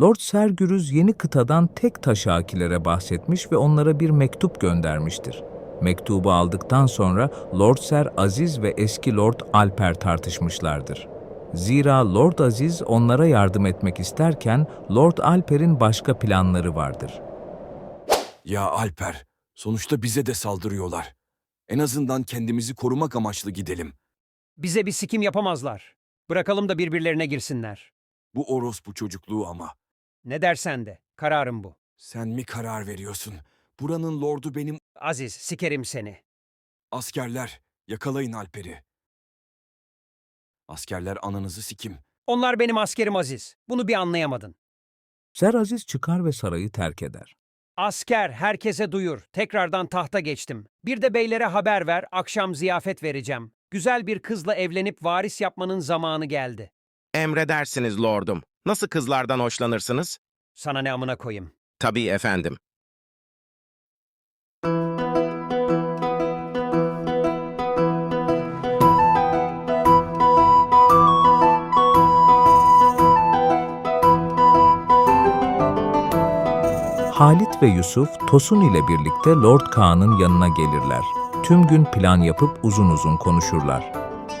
Lord Sergürüz yeni kıtadan tek taşakilere bahsetmiş ve onlara bir mektup göndermiştir. Mektubu aldıktan sonra Lord Ser Aziz ve eski Lord Alper tartışmışlardır. Zira Lord Aziz onlara yardım etmek isterken Lord Alper'in başka planları vardır. Ya Alper, sonuçta bize de saldırıyorlar. En azından kendimizi korumak amaçlı gidelim. Bize bir sikim yapamazlar. Bırakalım da birbirlerine girsinler. Bu orospu çocukluğu ama. Ne dersen de. Kararım bu. Sen mi karar veriyorsun? Buranın lordu benim Aziz, sikerim seni. askerler. Yakalayın Alper'i. Askerler ananızı sikim. Onlar benim askerim Aziz. Bunu bir anlayamadın. Ser Aziz çıkar ve sarayı terk eder. Asker, herkese duyur. Tekrardan tahta geçtim. Bir de beylere haber ver, akşam ziyafet vereceğim. Güzel bir kızla evlenip varis yapmanın zamanı geldi. Emredersiniz lordum. Nasıl kızlardan hoşlanırsınız? Sana ne amına koyayım. Tabii efendim. Halit ve Yusuf Tosun ile birlikte Lord Kaan'ın yanına gelirler. Tüm gün plan yapıp uzun uzun konuşurlar.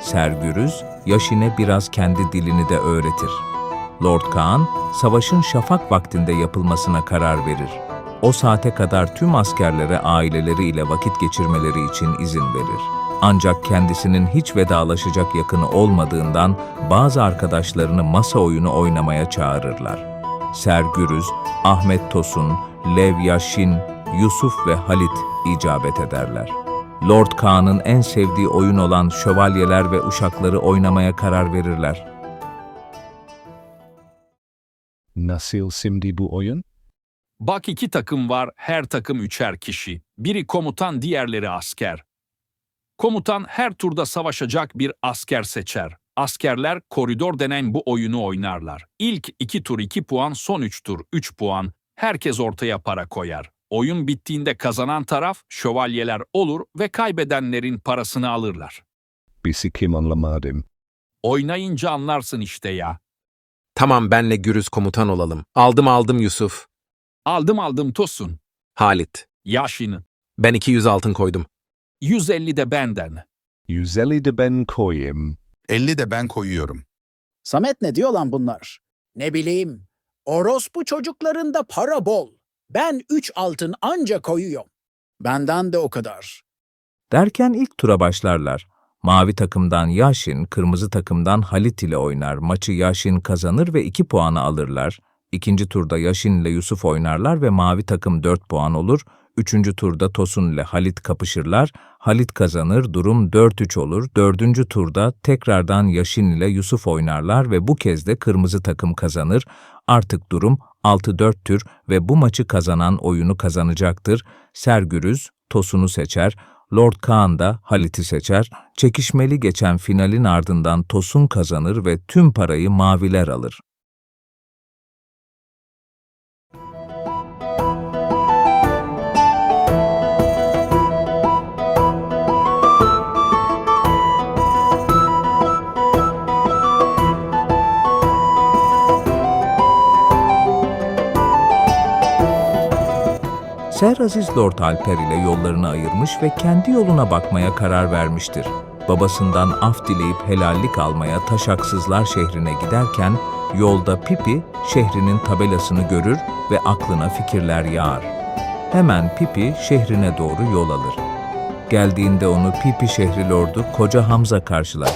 Sergürüz, Yaşin'e biraz kendi dilini de öğretir. Lord Kaan, savaşın şafak vaktinde yapılmasına karar verir. O saate kadar tüm askerlere aileleriyle vakit geçirmeleri için izin verir. Ancak kendisinin hiç vedalaşacak yakını olmadığından bazı arkadaşlarını masa oyunu oynamaya çağırırlar. Sergürüz, Ahmet Tosun, Lev Yaşin, Yusuf ve Halit icabet ederler. Lord Kaan'ın en sevdiği oyun olan şövalyeler ve uşakları oynamaya karar verirler. Nasıl şimdi bu oyun? Bak iki takım var, her takım üçer kişi. Biri komutan, diğerleri asker. Komutan her turda savaşacak bir asker seçer. Askerler koridor denen bu oyunu oynarlar. İlk iki tur iki puan, son üç tur üç puan. Herkes ortaya para koyar. Oyun bittiğinde kazanan taraf şövalyeler olur ve kaybedenlerin parasını alırlar. Bir sikim anlamadım. Oynayınca anlarsın işte ya. Tamam benle Gürüz komutan olalım. Aldım aldım Yusuf. Aldım aldım Tosun. Halit. Yaşını. Ben 200 altın koydum. 150 de benden. 150 de ben koyayım. 50 de ben koyuyorum. Samet ne diyor lan bunlar? Ne bileyim. Orospu çocuklarında para bol. Ben üç altın anca koyuyorum. Benden de o kadar. Derken ilk tura başlarlar. Mavi takımdan Yaşin, kırmızı takımdan Halit ile oynar. Maçı Yaşin kazanır ve 2 puanı alırlar. İkinci turda Yaşin ile Yusuf oynarlar ve mavi takım 4 puan olur. Üçüncü turda Tosun ile Halit kapışırlar. Halit kazanır, durum 4-3 olur. Dördüncü turda tekrardan Yaşin ile Yusuf oynarlar ve bu kez de kırmızı takım kazanır. Artık durum 6-4'tür ve bu maçı kazanan oyunu kazanacaktır. Sergürüz, Tosun'u seçer. Lord Kaan da Halit'i seçer. Çekişmeli geçen finalin ardından Tosun kazanır ve tüm parayı maviler alır. Ser Aziz Lord Alper ile yollarını ayırmış ve kendi yoluna bakmaya karar vermiştir. Babasından af dileyip helallik almaya Taşaksızlar şehrine giderken yolda Pipi şehrinin tabelasını görür ve aklına fikirler yağar. Hemen Pipi şehrine doğru yol alır. Geldiğinde onu Pipi şehri lordu Koca Hamza karşılar.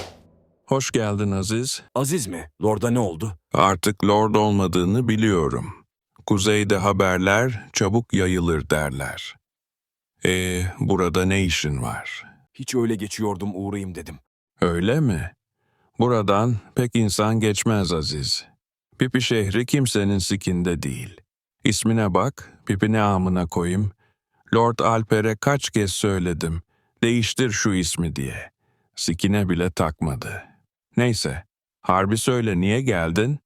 Hoş geldin Aziz. Aziz mi? Lorda ne oldu? Artık Lord olmadığını biliyorum. Kuzeyde haberler çabuk yayılır derler. E burada ne işin var? Hiç öyle geçiyordum uğrayayım dedim. Öyle mi? Buradan pek insan geçmez Aziz. Pipi şehri kimsenin sikinde değil. İsmine bak, Pipi ne amına koyayım. Lord Alper'e kaç kez söyledim. Değiştir şu ismi diye. Sikine bile takmadı. Neyse, harbi söyle niye geldin?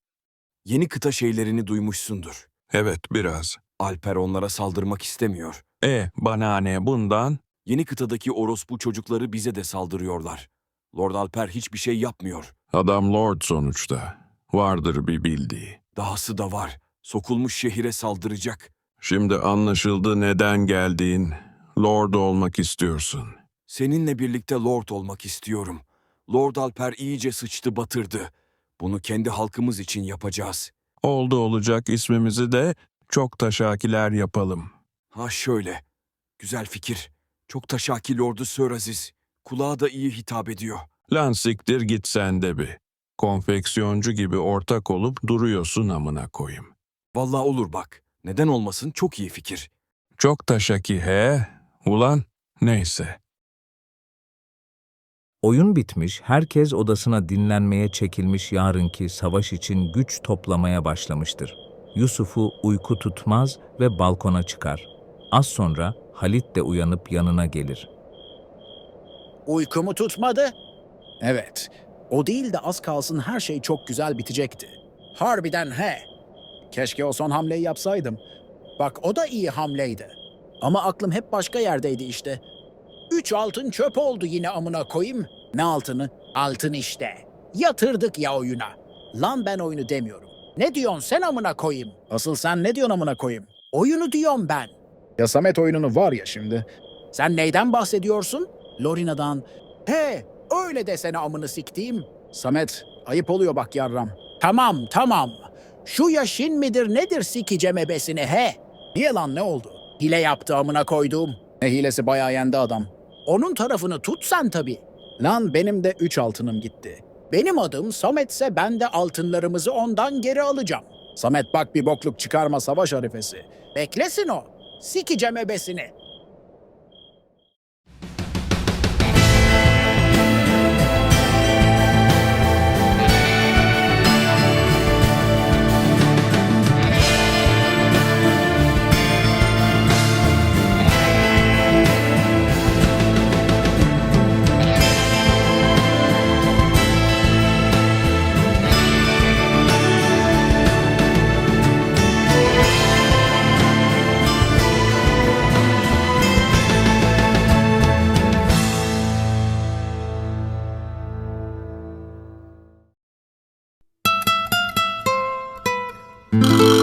Yeni kıta şeylerini duymuşsundur. Evet biraz. Alper onlara saldırmak istemiyor. E bana ne bundan? Yeni kıtadaki orospu çocukları bize de saldırıyorlar. Lord Alper hiçbir şey yapmıyor. Adam Lord sonuçta. Vardır bir bildiği. Dahası da var. Sokulmuş şehire saldıracak. Şimdi anlaşıldı neden geldiğin. Lord olmak istiyorsun. Seninle birlikte Lord olmak istiyorum. Lord Alper iyice sıçtı batırdı. Bunu kendi halkımız için yapacağız. Oldu olacak ismimizi de çok taşakiler yapalım. Ha şöyle. Güzel fikir. Çok taşaki Lord'u Sir Aziz. Kulağa da iyi hitap ediyor. Lan siktir git sen de bir. Konfeksiyoncu gibi ortak olup duruyorsun amına koyayım. Vallahi olur bak. Neden olmasın çok iyi fikir. Çok taşaki he? Ulan neyse. Oyun bitmiş, herkes odasına dinlenmeye çekilmiş yarınki savaş için güç toplamaya başlamıştır. Yusuf'u uyku tutmaz ve balkona çıkar. Az sonra Halit de uyanıp yanına gelir. Uykumu tutmadı. Evet. O değil de az kalsın her şey çok güzel bitecekti. Harbiden he. Keşke o son hamleyi yapsaydım. Bak o da iyi hamleydi. Ama aklım hep başka yerdeydi işte. Üç altın çöp oldu yine amına koyayım. Ne altını? Altın işte. Yatırdık ya oyuna. Lan ben oyunu demiyorum. Ne diyorsun sen amına koyayım? Asıl sen ne diyorsun amına koyayım? Oyunu diyorum ben. Ya Samet oyununu var ya şimdi. Sen neyden bahsediyorsun? Lorina'dan. He, öyle desene amını siktiğim. Samet, ayıp oluyor bak yarram. Tamam, tamam. Şu yaşın midir nedir sikicem ebesini he? Niye lan ne oldu? Hile yaptı amına koyduğum. Ne hilesi bayağı yendi adam. Onun tarafını tut sen tabii. Lan benim de üç altınım gitti. Benim adım Samet'se ben de altınlarımızı ondan geri alacağım. Samet bak bir bokluk çıkarma savaş harifesi. Beklesin o. Sikicem ebesini. Mm-hmm.